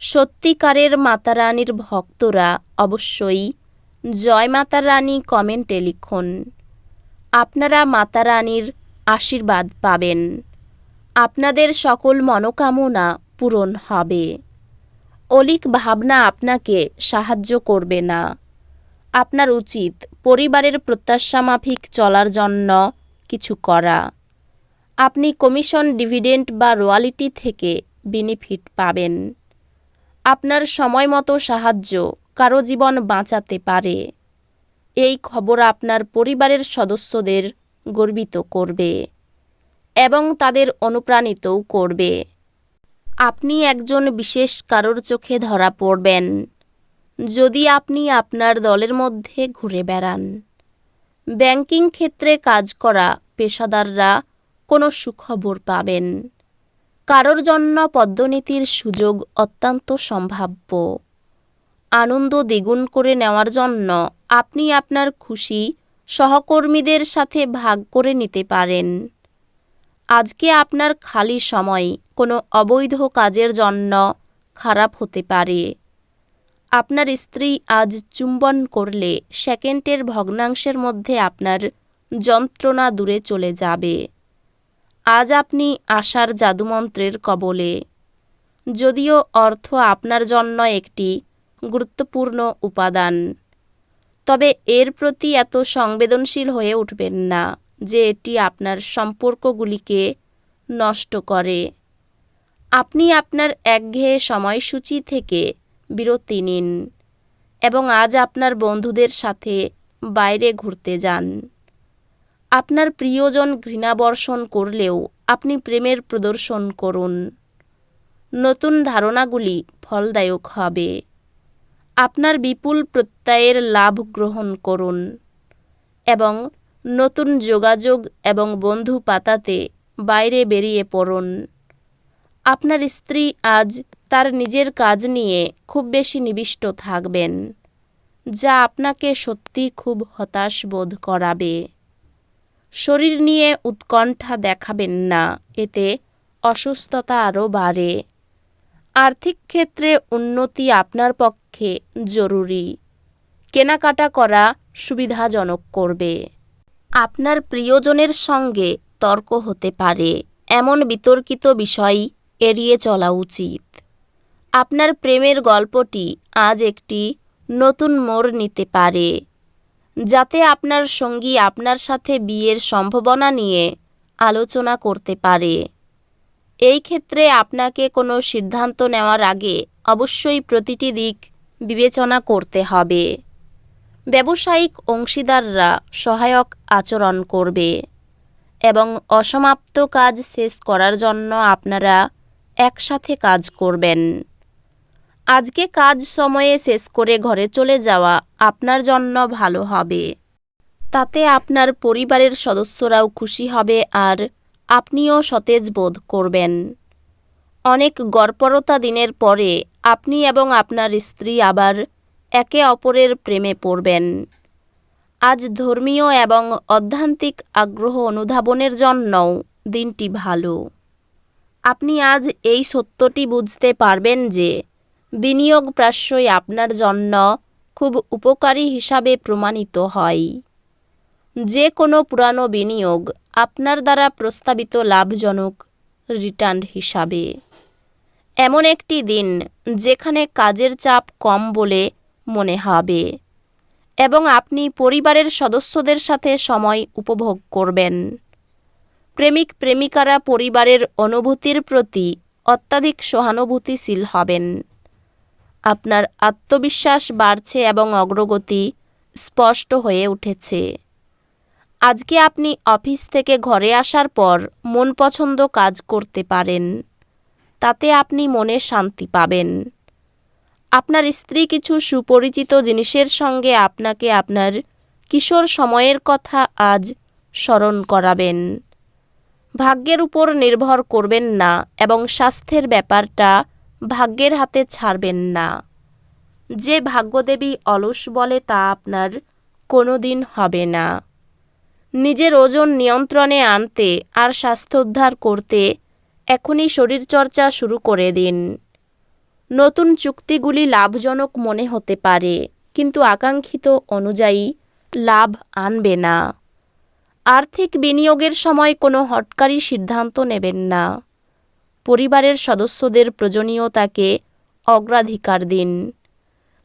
সত্যিকারের মাতারানীর ভক্তরা অবশ্যই জয় মাতা রানী কমেন্টে লিখুন। আপনারা মাতারানীর আশীর্বাদ পাবেন। আপনাদের সকল মনোকামনা পূরণ হবে। অলিক ভাবনা আপনাকে সাহায্য করবে না। আপনার উচিত পরিবারের প্রত্যাশা মাফিক চলার জন্য কিছু করা। আপনি কমিশন ডিভিডেন্ড বা রোয়ালিটি থেকে বেনিফিট পাবেন। আপনার সময় মতো সাহায্য কারও জীবন বাঁচাতে পারে। এই খবর আপনার পরিবারের সদস্যদের গর্বিত করবে এবং তাদের অনুপ্রাণিতও করবে। আপনি একজন বিশেষ কারোর চোখে ধরা পড়বেন যদি আপনি আপনার দলের মধ্যে ঘুরে বেড়ান। ব্যাংকিং ক্ষেত্রে কাজ করা পেশাদাররা কোনো সুখবর পাবেন। কারোর জন্য পদ্মনীতির সুযোগ অত্যন্ত সম্ভাব্য। আনন্দ দ্বিগুণ করে নেওয়ার জন্য আপনি আপনার খুশি সহকর্মীদের সাথে ভাগ করে নিতে পারেন। আজকে আপনার খালি সময় কোনো অবৈধ কাজের জন্য খারাপ হতে পারে। আপনার স্ত্রী আজ চুম্বন করলে সেকেন্ডের ভগ্নাংশের মধ্যে আপনার যন্ত্রণা দূরে চলে যাবে। আজ আপনি আশার জাদুমন্ত্রের কবলে। যদিও অর্থ আপনার জন্য একটি গুরুত্বপূর্ণ উপাদান, তবে এর প্রতি এত সংবেদনশীল হয়ে উঠবেন না যে এটি আপনার সম্পর্কগুলিকে নষ্ট করে। আপনি আপনার একঘেয়ে সময়সূচি থেকে বিরতি নিন এবং আজ আপনার বন্ধুদের সাথে বাইরে ঘুরতে যান। আপনার প্রিয়জন ঘৃণাবর্ষণ করলেও আপনি প্রেমের প্রদর্শন করুন। নতুন ধারণাগুলি ফলদায়ক হবে। আপনার বিপুল প্রত্যয়ের লাভ গ্রহণ করুন এবং নতুন যোগাযোগ এবং বন্ধু পাতাতে বাইরে বেরিয়ে পড়ুন। আপনার স্ত্রী আজ তার নিজের কাজ নিয়ে খুব বেশি নিবিষ্ট থাকবেন, যা আপনাকে সত্যি খুব হতাশ বোধ করাবে। শরীর নিয়ে উৎকণ্ঠা দেখাবেন না, এতে অসুস্থতা আরও বাড়ে। আর্থিক ক্ষেত্রে উন্নতি আপনার পক্ষে জরুরি। কেনাকাটা করা সুবিধাজনক করবে। আপনার প্রিয়জনের সঙ্গে তর্ক হতে পারে, এমন বিতর্কিত বিষয় এড়িয়ে চলা উচিত। আপনার প্রেমের গল্পটি আজ একটি নতুন মোড় নিতে পারে। যাতে আপনার সঙ্গী আপনার সাথে বিয়ের সম্ভাবনা নিয়ে আলোচনা করতে পারে। এই ক্ষেত্রে আপনাকে কোনো সিদ্ধান্ত নেওয়ার আগে অবশ্যই প্রতিটি দিক বিবেচনা করতে হবে। ব্যবসায়িক অংশীদাররা সহায়ক আচরণ করবে এবং অসমাপ্ত কাজ শেষ করার জন্য আপনারা একসাথে কাজ করবেন। আজকে কাজ সময়ে শেষ করে ঘরে চলে যাওয়া আপনার জন্য ভালো হবে। তাতে আপনার পরিবারের সদস্যরাও খুশি হবে আর আপনিও সতেজ বোধ করবেন। অনেক গড়পরতা দিনের পরে আপনি এবং আপনার স্ত্রী আবার একে অপরের প্রেমে পড়বেন। আজ ধর্মীয় এবং অধ্যান্তিক আগ্রহ অনুধাবনের জন্যও দিনটি ভালো। আপনি আজ এই সত্যটি বুঝতে পারবেন যে বিনিয়োগ প্রায়শই আপনার জন্য খুব উপকারী হিসাবে প্রমাণিত হয়। যে কোনো পুরানো বিনিয়োগ আপনার দ্বারা প্রস্তাবিত লাভজনক রিটার্ন হিসাবে। এমন একটি দিন যেখানে কাজের চাপ কম বলে মনে হবে এবং আপনি পরিবারের সদস্যদের সাথে সময় উপভোগ করবেন। প্রেমিক প্রেমিকারা পরিবারের অনুভূতির প্রতি অত্যাধিক সহানুভূতিশীল হবেন। আপনার আত্মবিশ্বাস বাড়ছে এবং অগ্রগতি স্পষ্ট হয়ে উঠেছে। আজকে আপনি অফিস থেকে ঘরে আসার পর মন পছন্দ কাজ করতে পারেন। তাতে আপনি মনে শান্তি পাবেন। আপনার স্ত্রী কিছু সুপরিচিত জিনিসের সঙ্গে আপনাকে আপনার কিশোর সময়ের কথা আজ স্মরণ করাবেন। ভাগ্যের উপর নির্ভর করবেন না এবং স্বাস্থ্যের ব্যাপারটা ভাগ্যের হাতে ছাড়বেন না। যে ভাগ্যদেবী অলস বলে তা আপনার কোনো দিন হবে না। নিজের ওজন নিয়ন্ত্রণে আনতে আর স্বাস্থ্য উদ্ধার করতে এখনই শরীরচর্চা শুরু করে দিন। নতুন চুক্তিগুলি লাভজনক মনে হতে পারে, কিন্তু আকাঙ্ক্ষিত অনুযায়ী লাভ আনবে না। আর্থিক বিনিয়োগের সময় কোনো হটকারী সিদ্ধান্ত নেবেন না। পরিবারের সদস্যদের প্রয়োজনীয়তাকে অগ্রাধিকার দিন।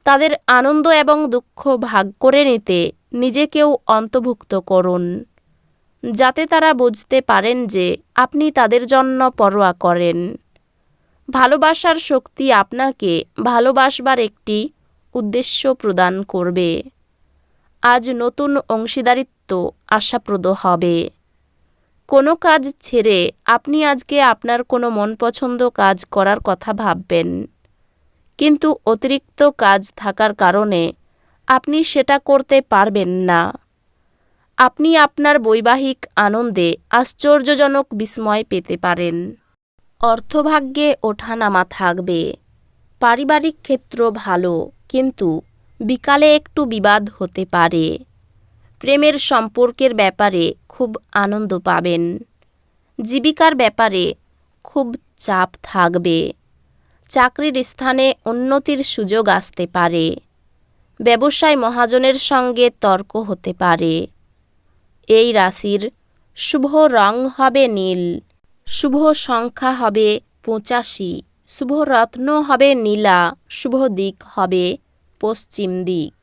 তাদের আনন্দ এবং দুঃখ ভাগ করে নিতে নিজেকেও অন্তর্ভুক্ত করুন, যাতে তারা বুঝতে পারেন যে আপনি তাদের জন্য পরোয়া করেন। ভালোবাসার শক্তি আপনাকে ভালোবাসবার একটি উদ্দেশ্য প্রদান করবে। আজ নতুন অংশীদারিত্ব আশাপ্রদ হবে। কোনো কাজ ছেড়ে আপনি আজকে আপনার কোনো মন পছন্দ কাজ করার কথা ভাববেন। কিন্তু অতিরিক্ত কাজ থাকার কারণে আপনি সেটা করতে পারবেন না। আপনি আপনার বৈবাহিক আনন্দে আশ্চর্যজনক বিস্ময় পেতে পারেন। অর্থভাগ্যে ওঠানামা থাকবে। পারিবারিক ক্ষেত্র ভালো, কিন্তু বিকালে একটু বিবাদ হতে পারে। প্রেমের সম্পর্কের ব্যাপারে খুব আনন্দ পাবেন। জীবিকার ব্যাপারে খুব চাপ থাকবে। চাকরির স্থানে উন্নতির সুযোগ আসতে পারে। ব্যবসায় মহাজনের সঙ্গে তর্ক হতে পারে। এই রাশির শুভ রং হবে নীল, শুভ সংখ্যা হবে পঁচাশি, শুভ রত্ন হবে নীলা, শুভ দিক হবে পশ্চিম দিক।